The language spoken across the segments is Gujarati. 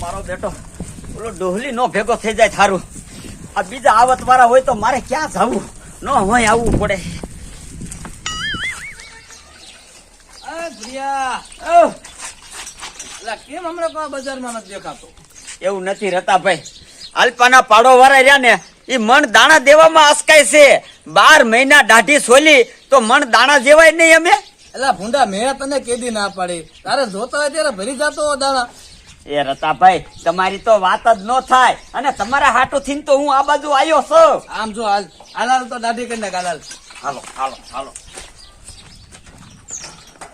મારો બેટો ઓલો ડોહલી નો ભેગો થઈ જાય થારું. આ બીજા આવત વાળા હોય તો મારે ક્યાં જવું? નો હોય આવવું પડે. કેમ હમણાં બજારમાં નથી દેખાતો? એવું નથી રતા ભાઈ. અલ્પાના પાડો વાળા રહ્યા ને એ મણ દાણા દેવામાં અસકાય છે. બાર મહિના દાઢી સોલી તો મણ દાણા જેવાય નહીં અમે. એલા ભૂંડા મેં તને કેદી ના પાડી. તારે જોતો હોય ત્યારે ભરી જતો દાણા. એ રતાભાઈ તમારી તો વાત જ ન થાય. અને તમારા હાટુ થી તો હું આ બાજુ આવ્યો છું. આમ જો હાલ. હાલ તો દાઢી કરી નાખ હાલ હાલ હાલો હાલો.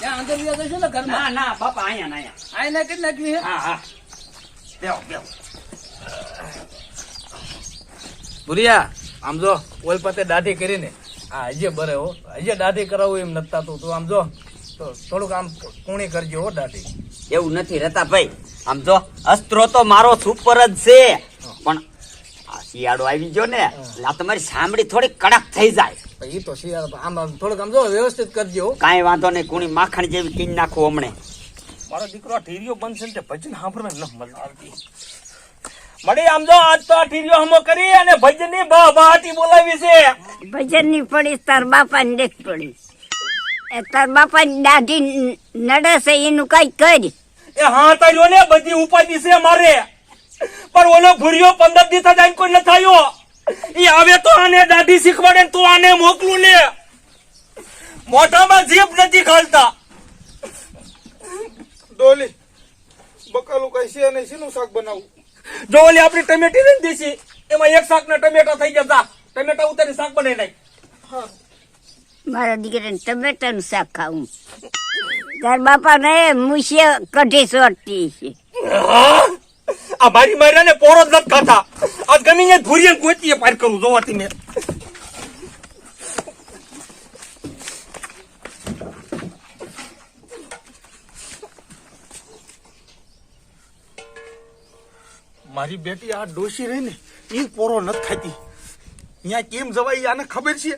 ત્યાં અંદર ગયા જશે ને ઘર ના ના બાપા અહીંયા ના અહીંયા. કરી નાખવી હા? હા બેહો બેહો. ભૂરિયા આમ જો ઓલ પતે દાઢી કરીને. આ હજે બરે હો. હજે દાઢી કરાવું એમ નથી તું. તું આમ જો. થોડુંક આમ કુણી કરજો હો દાઢી એવું નથી રતા ભાઈ. આમ જો અસ્ત્રો તો મારો સુપર જ છે. પણ આ શિયાળો આવી ગયો ને એટલે આ તમારી સાંભળી થોડી કડક થઈ જાય. એ તો શિયાળો આમ આમ થોડુંક આમ જો વ્યવસ્થિત કરજો કાંઈ વાંધો નહીં કુણી માખણ જેવી કીન નાખું હમણે. મારો દીકરો આ ઠીરિયો બનશે ને તે ભજન સાંભળવા ન મજા આવતી. મળી આમ જો આજ તો આ ઠીરિયો હમો કરી અને ભજનની બહાટી બોલાવી છે. ભજનની પડી તાર બાપાની દેખ પડી. એ તાર બાપા દાઢી નડે છે એનું કઈ કરી. એ હા તાર્યો ને બધી ઉપાધિ છે મારે. પણ ઓલો ભૂર્યો પંદર દિવસ જાય કોઈ ન થયો. એ હવે તો આને દાઢી શીખવાડે ને તું આને મોકલું ને. મોઢામાં જીભ નથી ખાલતા. ડોલી બકાલું કઈ છે નહીં શીનું શાક બનાવું? જો ઓલી આપણી ટમેટી નથી દેશી એમાં એક શાક ના ટમેટા થઈ ગયા ટમેટા ઉતારી શાક બનાવી નાખ. મારા દીકરાને ટમેટાનું શાક ખાવું. તાર બાપાને મુસીએ કઢી સોટતી આ મારી મારા ને પોરો જ નથી ખાતા. ગમી ને ભૂરીએ ગોતીએ પાર કરું, જોવાથી મેં. મારી બેટી આ ડોશી રહી ને એ પોરો નથી ખાતી. અહીંયા કેમ જવાય આને ખબર છે?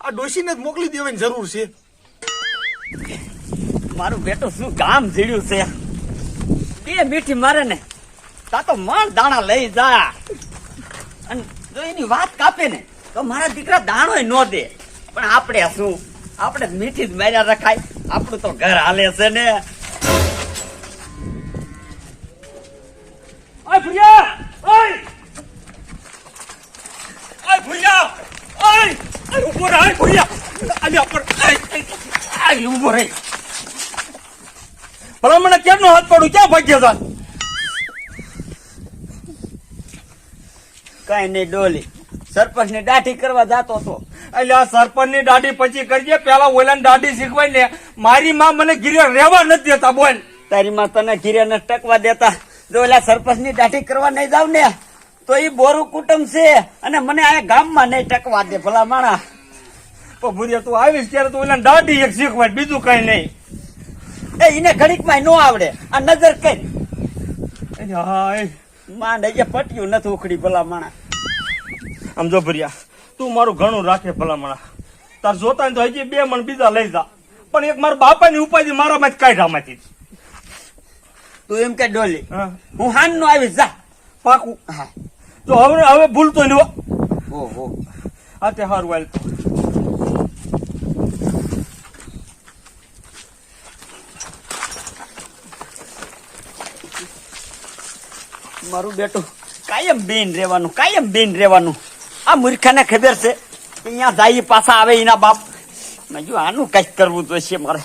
આ ડોશીને જ મોકલી દેવાની જરૂર છે. મારું બેટું શું કામ જીડ્યું છે? બે મીઠી મારે ને તા તો મણ દાણા લઈ જા. અને જો એની વાત કાપે ને તો મારા દીકરા દાણોય ન દે. પણ આપણે શું? આપણે મીઠી જ માર્યા રખાય. આપણું તો ઘર હાલે છે ને. ઓય ભૂરિયા ઓય ઓય ભૂરિયા ઓય ઓય ઊભો રહે ઓય ભૂરિયા આલ્યા પર આલી ઊભો રહે ભલા મને કેમનો હાથ પડું ક્યાં ભાગ્યો તા કઈ નહીં, ડોલી. સરપંચ ને દાઢી કરવા જતો હતો. એટલે આ સરપંચની દાઢી પછી કરજે, પેલા ઓલાની દાઢી શીખવાય ને મારી માં મને ગીરે રહેવા નથી દેતા, બોલ. તારી માં તને ઘીરે ન ટકવા દેતા. જો ઓલા સરપંચની દાઢી કરવા નહીં જાવ ને તો એ બોરું કુટુંબ છે અને મને આ ગામમાં નહીં ટકવા દે ભલા માણા. તો ભૂરિયા તું આવીશ ત્યારે તું એને દાઢી એક શીખવાડ બીજું કઈ નહીં. એ એને ઘડીકમાં નો આવડે. આ નજર કઈ એટલે હાય માંડ એ પટ્યું નથી ઉખડી ભલા માણા. આમ જો ભર્યા તું મારું ઘણું રાખે ભલામણા તાર જોતા ને તો હજી બે મણ બીજા લઈ જા. પણ એક મારા બાપાની ઉપાધિ મારામાં જ કાઢામાંથી તું એમ કે ડોલી હા. હું હાન નો આવીશ જા. પાકું. હા. તો હવે હવે ભૂલતો નહીં. ઓહો આ તે હાર હાલ મારું બેટું. કાયમ બેન રહેવાનું કાયમ બેન રહેવાનું. આ મૂર્ખાને ખબર છે અહીંયા જાય પાછા આવે એના બાપ. મેં જો આનું કંઈક કરવું તો છે મારે.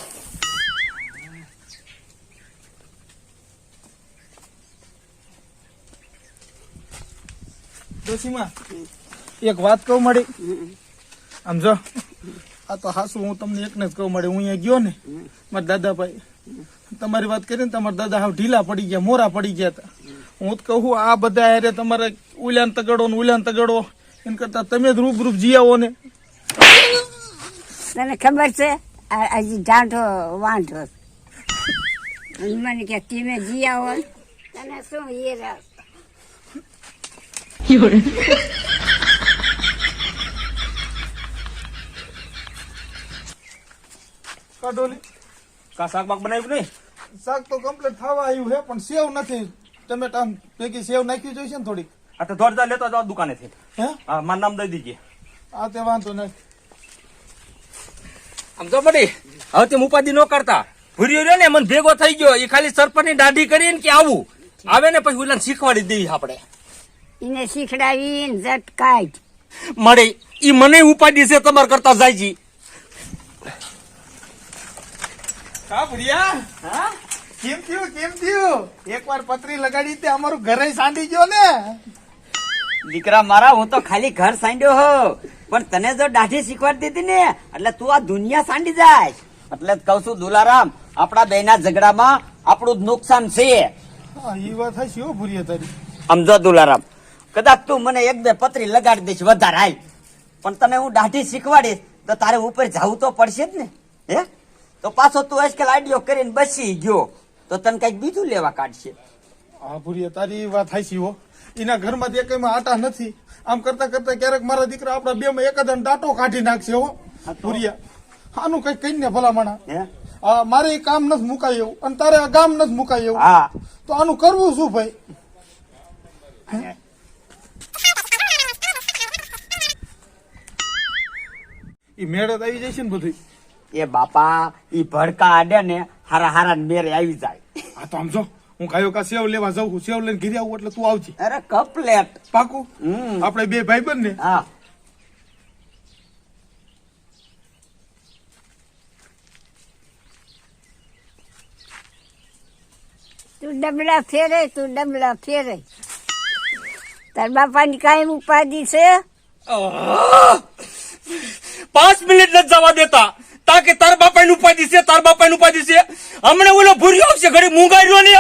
ડોશીમાં એક વાત કહું મળી આમ જો. આ તો હાસુ, હું તમને એકને જ કહું મળી હું અહીંયા ગયો ને, મારા દાદાભાઈ. તમારી વાત કરીને તમારા દાદા હાવ ઢીલા પડી ગયા, મોરા પડી ગયા હતા. હું તો કહું, આ બધા અરે તમારે ઉલ્યાન તગડો ને ઉલ્યાન તગડો. એમ કરતા તમે જ રૂપ રૂપ જી આવો ને. તને ખબર છે? હજી ઢાંઢો વાંઢો. મને કે તમે જીયાવો. તને શું એ રાસ કાઢોલી. કા શાક બાક બનાવ્યું નહીં? શાક તો કમ્પ્લીટ થવા આવ્યું છે પણ સેવ નથી. ટમેટા ભેગી સેવ નાખવી જોઈશે ને થોડીક? આ તો દોડતા લેતો જાઓ દુકાનેથી. હે? હા મારું નામ દઈ દીજે. આ તે વાંધો નહીં. આમ તો બડી હવે તેમ ઉપાધિ ન કરતા. ભૂર્યો રહ્યો ને મને ભેગો થઈ ગયો. એ ખાલી સરપંચની દાઢી કરીને કે આવું. આવે ને પછી ઓલા શીખવાડી દઈએ આપણે. એને શીખડાવીને જટ કાઢ. મળે ઈ મને ઉપાધિ છે તમારે કરતા જાયજી. છે હા? કેમ થયું કેમ થયું? એકવાર પતરી લગાડી તે અમારું ઘરે સાંડી ગયો ને. દીકરા મારા હું તો ખાલી ઘર સાંડ્યો હો પણ તને જો દાઢી શીખવાડી દીધી ને એટલે તું આ દુનિયા સાંડી જાય. એટલે જ છું દુલારામ આપણા બેના ઝઘડામાં આપણું જ નુકસાન છે. એ વાત હશે હો તારી. સમજો દુલારામ. કદાચ તું મને એક બે પતરી લગાડી દઈશ વધારે હાલ. પણ તને હું દાઢી શીખવાડીશ તો તારે ઉપર જવું તો પડશે જ ને હે? તો પાછો તું આજકાલ આઈડિયો કરીને બસી ગયો તો તને કંઈક બીજું લેવા કાઢશે. હા ભૂરીએ તારી વાત હાઈસી હો. એના ઘરમાં એકમાં આટા નથી. આમ કરતા કરતા ક્યારેક મારા દીકરા આપણા બે માં એકાદ દાંટો કાઢી નાખશે હો. ભુરિયા આનું કઈ કહીને ભલામણા. હે? હા મારે એ કામ નથી મુકાય એવું અને તારે આ ગામ નથી મુકાય એવું. હા. તો આનું કરવું શું ભાઈ? એ મેળે તો આવી છે ને બધું એ બાપા ઈ ભડકા આડે ને હારા હારા મેરે આવી જાય. આ તો સમજો હું કાયો કા સેવ લેવા જાઉં છું. સેવ લઈને ઘીરે આવું એટલે તું આવજે. અરે કપલેટ. પાકું? આપણે બે ભાઈ બંને. હા. તું ડબલા ફેરે તું ડબલા ફેરે. તાર બાપાની કાયમ ઉપાધિ છે? પાંચ મિનિટ નથી જવા દેતા. તાકે તાર બાપા નું ઉપાધિ છે તાર બાપા નું ઉપાધિ છે હમણાં ઓલો ભૂર્યો આવશે ઘડી મૂંગાર્યો ને.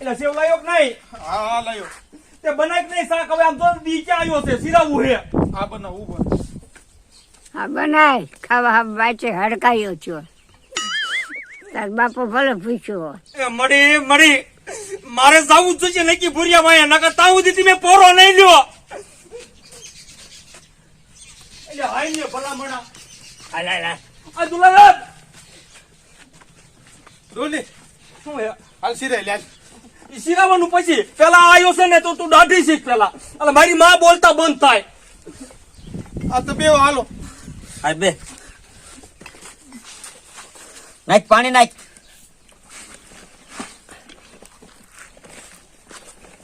એટલે સેવ લાયો કે નહીં? હા લાયો. તે બનાય કે નહીં શાક? હવે આમ તો નીચે આવ્યો છે? સિરાવું હે આ બનાવ ઊભા હા બનાય. ખાવા હા વાંચે હડકાયો છો. તાર બાપો ભલે પૂછ્યો એ મળી મળી. મારે જાવું જોઈએ છે નક્કી ભૂરિયા માં નકર તાવું દીધી મેં પોરો નહીં લ્યો. એટલે હાઈ ને ભલા મણા હાલ હાલ આ દુલાલાલ. ડોલી શું હે હાલ સિરાય લે ઈ સિરાવાનું પછી પેલા આયો છે ને તો તું દાઢી શીખ પેલા. એટલે મારી માં બોલતા બંધ થાય. આ તો બે હાલો. હા બે. નાખ પાણી નાખ.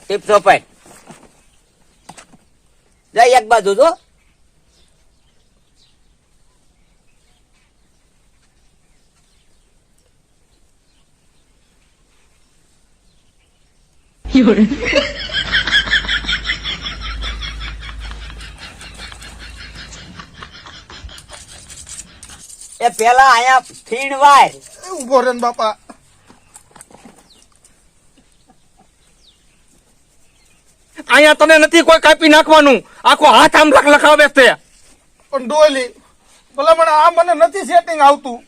ટીપ જાય એક બાજુ જો. એ પેલા અહીંયા ફીણ વાય ઊભો રે બાપા. અહીંયા તને નથી કોઈ કાપી નાખવાનું. આખો હાથ આમ લખ લખાવે છે. પણ ડોલી ભલા મને આ મને નથી સેટિંગ આવતું.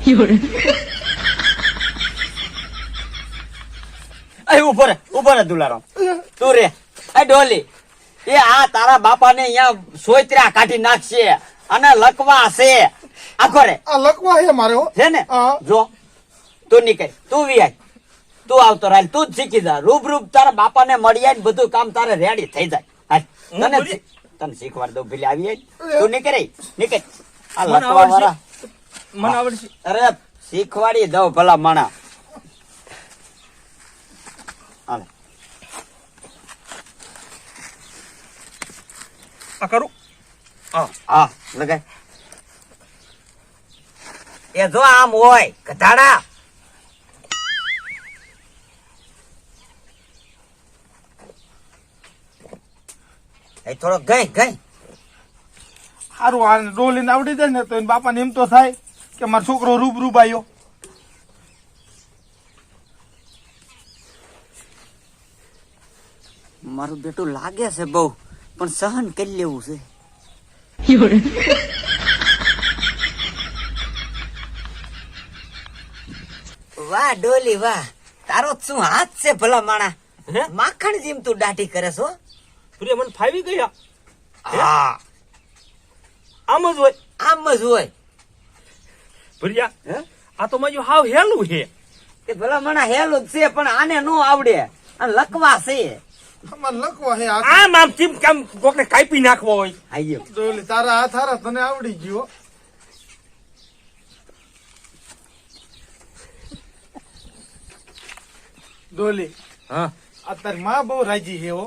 એ ઊભો રે ઊભો રે દુલારામ તું રે. એ ડોલી. એ આ તારા બાપા ને અહીંયા સોયત્રા કાઢી નાખશે અને લકવા છે આખો રે. આ લકવા હે મારે હો. છે ને? જો. તું નીકળ. તું વિયાય તું આવતો રાલ તું જ શીખી જા. રૂબ રૂબ તારા બાપા ને મળી જાય ને બધું કામ તારે રેડી થઈ જાય. તને તને શીખવાડ દઉં ભીલે આવી જાય તું નીકળે નીકળ. આ લકવા વાળા. મને આવડશે. અરે શીખવાડી દઉં ભલા માણા. હાલે. આ કરું? હા. હા લગાય. એ જો આમ હોય ગધાડા. એ થોડો ગઈ ગઈ. સારું આ ડોલીને આવડી જાય ને તો બાપા બાપાને એમ તો થાય કે મારો છોકરો રૂબ રૂબ આવ્યો મારું બેટું લાગે છે બહુ પણ સહન કરી લેવું છે. વાહ ડોલી વાહ. તારો શું હાથ છે ભલા માણા? માખણ જેમ તું દાઢી કરે છો. પ્રિય મને ફાવી ગયા હા? આમ જ હોય. આમ જ હોય. ભૂરિયા હે? આ તો મારું હાવ હેલું છે. કે ભલા મને હેલું જ છે પણ આને નો આવડે. અને લકવા છે. આમાં લખવા હે આ આમ આમ કેમ કેમ કોકને કાપી નાખવો હોય? આયો ડોલી તારા હાથ હારા તને આવડી ગયો. ડોલી હા. આ તારી માં બહુ રાજી છે હો.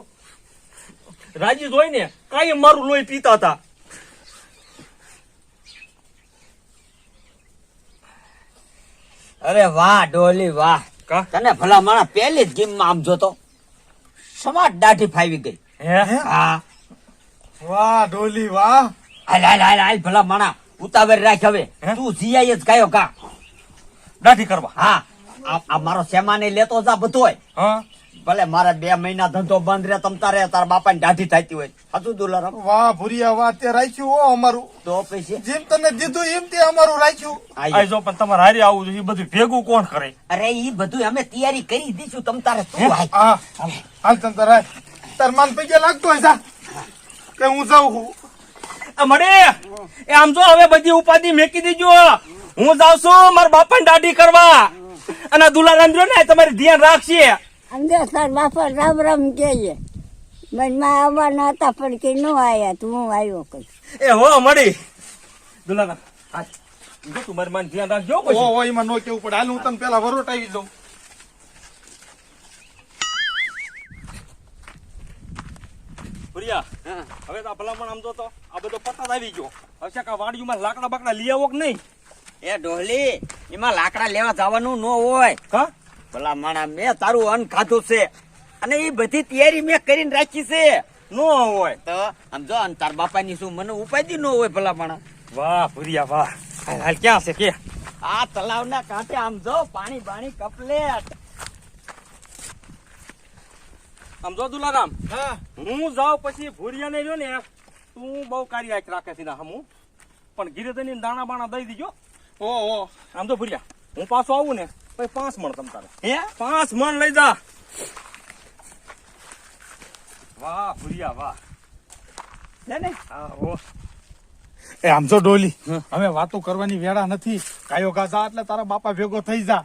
રાજી જોઈ ને કાંઈ મારું લોહી પીતા હતા. અરે વાહ ડોલી વાહ. કા? તને ભલા માણા પહેલી જ ગેમમાં આમ જોતો. સમાટ દાઢી ફાવી ગઈ. હા? વાહ ડોલી વાહ. હાલ હાલ હાલ હાલ ભલા માણા. ઉતાવળ રાખ હવે. તું જીઆઈ જ ગાયો કા દાઢી કરવા. હા. આ આ મારો સેમાને લેતો જા બધોય. હા. ભલે મારે બે મહિના ધંધો બંધ રહે તમ તારે તારા બાપાની દાઢી થતી હોય. હતું દુલારામ વાહ ભૂરિયા વાહ તે રાખ્યું હો અમારું. તો પછી જેમ તને દીધું એમ તે અમારું રાખ્યું. આઈ જો પણ તમારે હારી આવું જોઈએ એ બધું ભેગું કોણ કરે? અરે ઈ બધું અમે તૈયારી કરી દીધું તમ તારે શું હાલ. હા હાલ તને તાર. તાર માન પૈકી લાગતો હોય જા. કે હું જાઉં છું? મળે. એ આમ જો હવે બધી ઉપાધિ મેકી દેજો. હું જાઉં છું મારા બાપાને દાઢી કરવા. અને દુલારામ જો ને તમારે ધ્યાન રાખશે તાર બાપા રામ રામ કહેજે. મને માં આવવાના હતા પણ કે ન આયા તું હું આવ્યો કઈ એ હો મળી. દુલાના. જો તું મારી માન ધ્યાન રાખજો ઓ પછી. ઓ એમાં નો કેવું પડે. હાલ હું તને પેલા વરોટાવી દઉં. પ્રિયા હા. હવે તો આ ભલામણ આમ તો આ બધો પતા આવી ગયો. હવે કા વાડીમાં લાકડા બાકડા લઈ આવો કે નહીં? એ ડોહલી એમાં લાકડા લેવા જવાનું ન હોય. કા? ભલા માણા મેં તારું અન્ન ખાધું છે. અને એ બધી તૈયારી મેં કરીને રાખી છે. નો હોય તો સમજો અને તાર બાપાની શું મને ઉપાધિ ન હોય ભલા માણા વાહ ભૂરિયા વાહ. હાલ ક્યાં છે? કે? આ તલાવના કાંઠે આમ જો પાણી બાણી કપલેટ. આમ જો દુલારામ હા. હું જાઉં પછી ભૂરિયાને જો ને તું બહુ કાર્ય રાખે છે ને હમું. પણ ગિરેધની દાણા બાણા દઈ દીજો. ઓ ઓ. આમ તો ભૂરિયા હું પાછો આવું ને પછી પાંચ મણ તમ તારે. હે? પાંચ મણ લઈ જા. વાહ ભૂરિયા વાહ. લે ને. હા હો. એ આમ તો ડોલી. હવે વાતો કરવાની વેળા નથી. કાયો ગાઝા એટલે તારા બાપા ભેગો થઈ જા.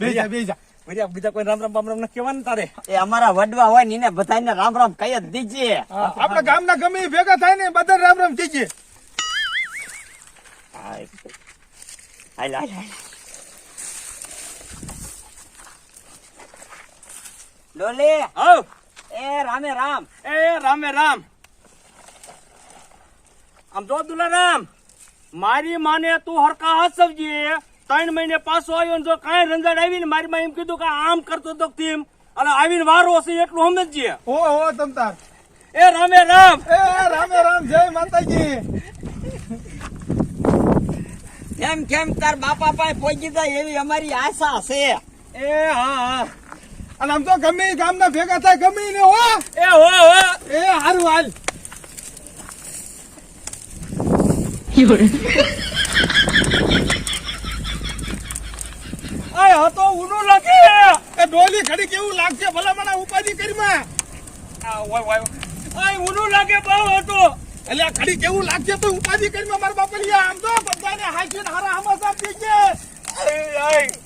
બે જા બે જા. ભૂરિયા બીજા કોઈ રામ રામ બામ રામ ના ને તારે? એ અમારા વડવા હોય ને એને બધાને રામ રામ કહી જ દીજે. આપણા ગામના ગમે ભેગા થાય ને બધા રામ રામ દીજે. હાલ હાલ હાલ. ડોલે. હવ. એ રામે રામ. એ રામે રામ. આમ જો દુલારામ મારી માને તું હરકા હસવજે ત્રણ મહિને પાછો આવ્યો ને જો કાંઈ રંજાડ આવીને મારી માં એમ કીધું કે આમ કરતો તો તેમ. અને આવીને વારો હશે એટલું સમજજે હો હો તમતાર. એ રામે રામ. એ રામે રામ જય માતાજી. કેમ કેમ તાર બાપા પાસે પહોંચી જાય એવી અમારી આશા છે? એ હા હા. અને આમ તો ગમે ગામ ગામના ભેગા થાય ગમે ને હો. એ હો હો. એ હારું હાલ. આ હતો ઊનું લાગે. એ ડોલી ઘડી કેવું લાગશે ભલા મને ઉપાધિ કરી માં. આ વાય વાય આ ઊનું લાગે બહુ હતો. એટલે ઘડી કેવું લાગશે તો ઉપાધિ કરી માં મારા બાપા આમ તો બધાને હાચીને હારા હમાસા પીજે આય, આય. એ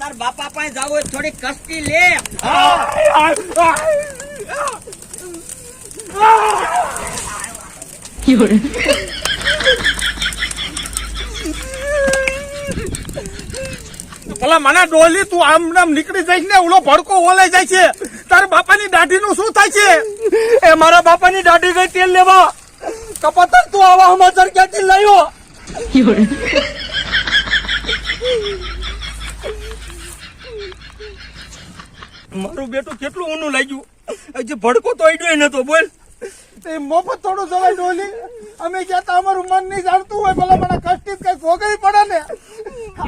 તાર બાપા પાસે જાવ હોય થોડી કસ્તી લે. ભલા મને ડોલી તું આમ નામ નીકળી જાય ને ઓલો ભડકો ઓલાઈ જાય છે. તારા બાપાની દાઢી નું શું થાય છે? એ મારા બાપાની દાઢી ગઈ તેલ લેવા. કપતર તું આવા સમાચાર ક્યાંથી લાવ્યો મારું બેટું કેટલું ઊનું લાગ્યું. હજી ભડકો તો આડ્યો નતો બોલ. તે મોફત થોડું જવાય ડોલી. અમે ક્યાં તો અમારું મન નહીં જાણતું હોય ભલા મને કષ્ટી કઈ ભોગવી પડે ને.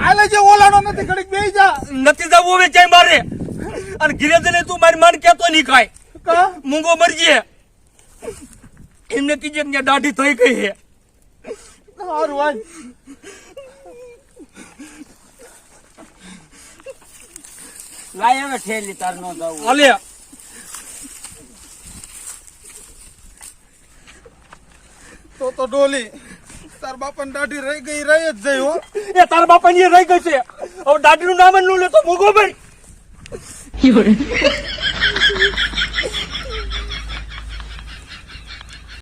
હાલે જે ઓલાડો નથી ઘડીક બે જા. નથી જવું હવે ક્યાંય મારે? અને ગિરેજને તું મારી માન કેતો નહીં ખાય કા? મૂંગો મરજે એમને કીજે કે દાઢી થઈ ગઈ હે સારું હાલ. લાય હવે ઠેલી તાર નો હાલે તો તો ડોલી તાર બાપા દાઢી રહી ગઈ રહી જ જઈ હો. એ તાર બાપાની એ રહી ગઈ છે. હવે દાદીનું નામ જ ન લેતો મૂકો ભાઈ.